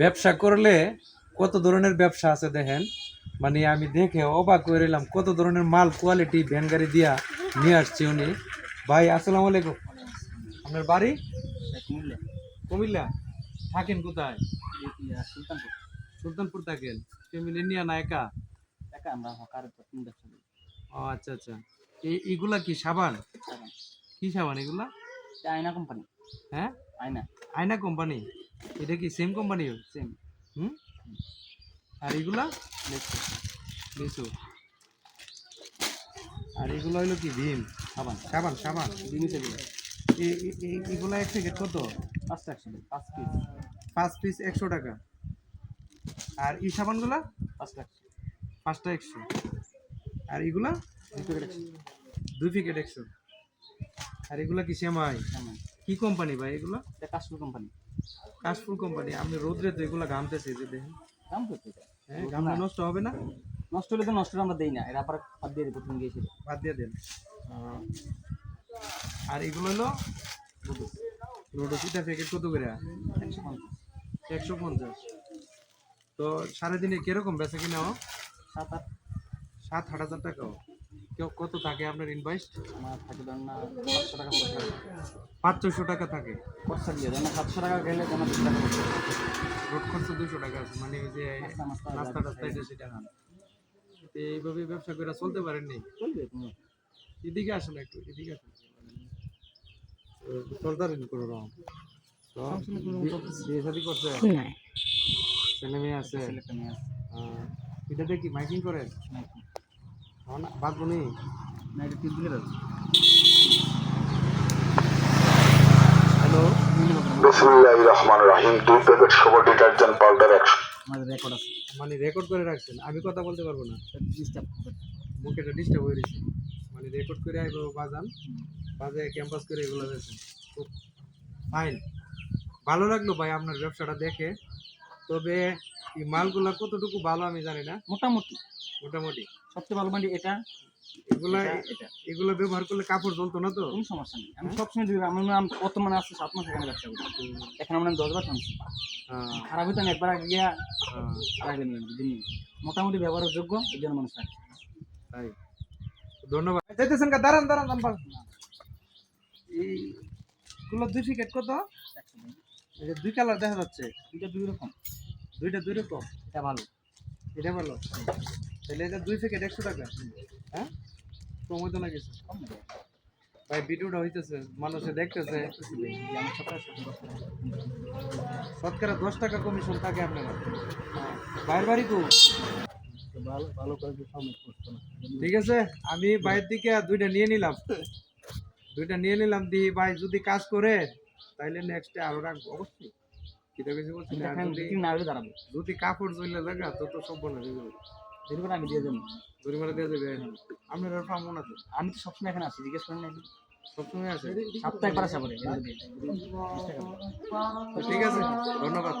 ব্যবসা করলে কত ধরনের ব্যবসা আছে দেখেন? মানে আমি দেখে অবাক করে রইলাম কত ধরনের মাল কোয়ালিটি ভ্যান গাড়ি দিয়া নিয়ে আসছে উনি। ভাই আসসালামু আলাইকুম। আপনার বাড়ি? কুমিল্লা। থাকেন কোথায়? সুলতানপুর। থাকেন। ফ্যামিলি নিয়ে না একা? ও আচ্ছা আচ্ছা। এই এগুলা কি সাবান? কি সাবান এগুলা? আয়না কোম্পানি। হ্যাঁ? আয়না। আয়না কোম্পানি? এটা কি সেম কোম্পানি সেম হুম? আর এগুলা? লিচু। আর এগুলো হলো কি ভীম? সাবান। সাবান সাবান। এ- এ- এগুলা এক প্যাকেট কত? পাঁচটা একসাথে পাঁচ পিস পাঁচ পিস একশো টাকা। আর এই সাবানগুলা? পাঁচটা একশো পাঁচটা একশো। আর এগুলা? দুই প্যাকেট একশো। দুই প্যাকেট একশো। আর এগুলা কি সেমাই? কি কোম্পানি ভাই এগুলা? এটা কাশ্মীর কোম্পানি কাশফুল কোম্পানি আমি রোদ্রে তো এগুলা ঘামতেছি যে দেখেন কত এটা? হ্যাঁ ঘামলে নষ্ট হবে না? নষ্ট হলে তো নষ্ট আমরা দেই না এরা আবার বাদ দিয়ে দেবো তুমি গিয়েছিল। বাদ দিয়ে দেন। আর এগুলো হলো রোডোসিটা প্যাকেট কত করে? একশো পঞ্চাশ। তো সারাদিনে কীরকম বেচা কিনা? সাত আট। সাত আট হাজার টাকা কত থাকে আপনার ইনভয়েস আমার থাকে না পাঁচশো টাকা পাঁচশোশো টাকা থাকে? খরচা দিয়ে না সাতশো টাকা গেলে তোমার দুশো টাকা রোড খরচ দুশো টাকা আছে মানে ওই যে নাস্তা টাস্তা এটা সেটা তো এইভাবে ব্যবসা করে চলতে পারেননি? চলবে তুমি এদিকে আসুন একটু এদিকে আসুন। চলতারেন কোনো রকম। তো বিয়ে শাদি করছে? ছেলে মেয়ে আছে? এটাতে কি মাইকিং করে নাকি না এটা হ্যালো। বিসমিল্লাহ রহমান রাহিম। দুই প্যাকেট শুভ ডিটারজেন্ট পাউডার একশো। আমাদের রেকর্ড আছে। মানে রেকর্ড করে রাখছেন। আমি কথা বলতে পারব না। ডিস্টার্ব এটা ডিস্টার্ব হয়ে গেছে মানে রেকর্ড করে আইব বাজান। বাজে ক্যাম্পাস করে এগুলো দিয়েছেন খুব ফাইন ভালো লাগল ভাই আপনার ব্যবসাটা দেখে। তবে এই মালগুলা কতটুকু ভালো আমি জানি না। মোটামুটি। মোটামুটি। সবচেয়ে ভালো মান্ডি এটা এগুলা এটা ব্যবহার করলে কাপড় জ্বলতো না তো? কোনো সমস্যা নেই। আমি সবসময় দিই আমি আমি কত মানে আসছে সাত মাস এখানে ব্যবসা করি। এখন আমরা দশ বার হ্যাঁ, খারাপ হইতো একবার আগে গিয়া দিন মোটামুটি ব্যবহারের যোগ্য এই জন্য মানুষ রাখছে তাই। ধন্যবাদ। কা দাঁড়ান দাঁড়ান দাঁড়ান দাঁড়ান। এইগুলো দুই প্যাকেট কত? এই যে দুই কালার দেখা যাচ্ছে। দুইটা দুই রকম। দুইটা দুই রকম এটা ভালো। এটা ভালো? তাহলে এটা দুই প্যাকেট একশো টাকা। হ্যাঁ? কম হইতো না কিছু ভাই ভিডিওটা হইতেছে মানুষে দেখতেছে। শতকরা দশ টাকা কমিশন থাকে আপনার। বাইরের বাড়ি তো ভালো ভালো করে ঠিক আছে আমি বাইরের দিকে দুইটা নিয়ে নিলাম। দুইটা নিয়ে নিলাম দি ভাই যদি কাজ করে তাইলে নেক্সটে আরও রাখব অবশ্যই। কিটা বেশি বলছি না, যদি না হলে দাঁড়াবো। যদি কাপড় জ্বলে জায়গা তো তো সব না দেরি জরিমানা আমি দিয়ে দেবো জরিমানা দিয়ে দেবে আপনার আর ফার্ম আছে আমি তো সবসময় এখানে আছি জিজ্ঞেস করেন সবসময় আছে? সপ্তাহে পারা সাপড়ে ঠিক আছে ধন্যবাদ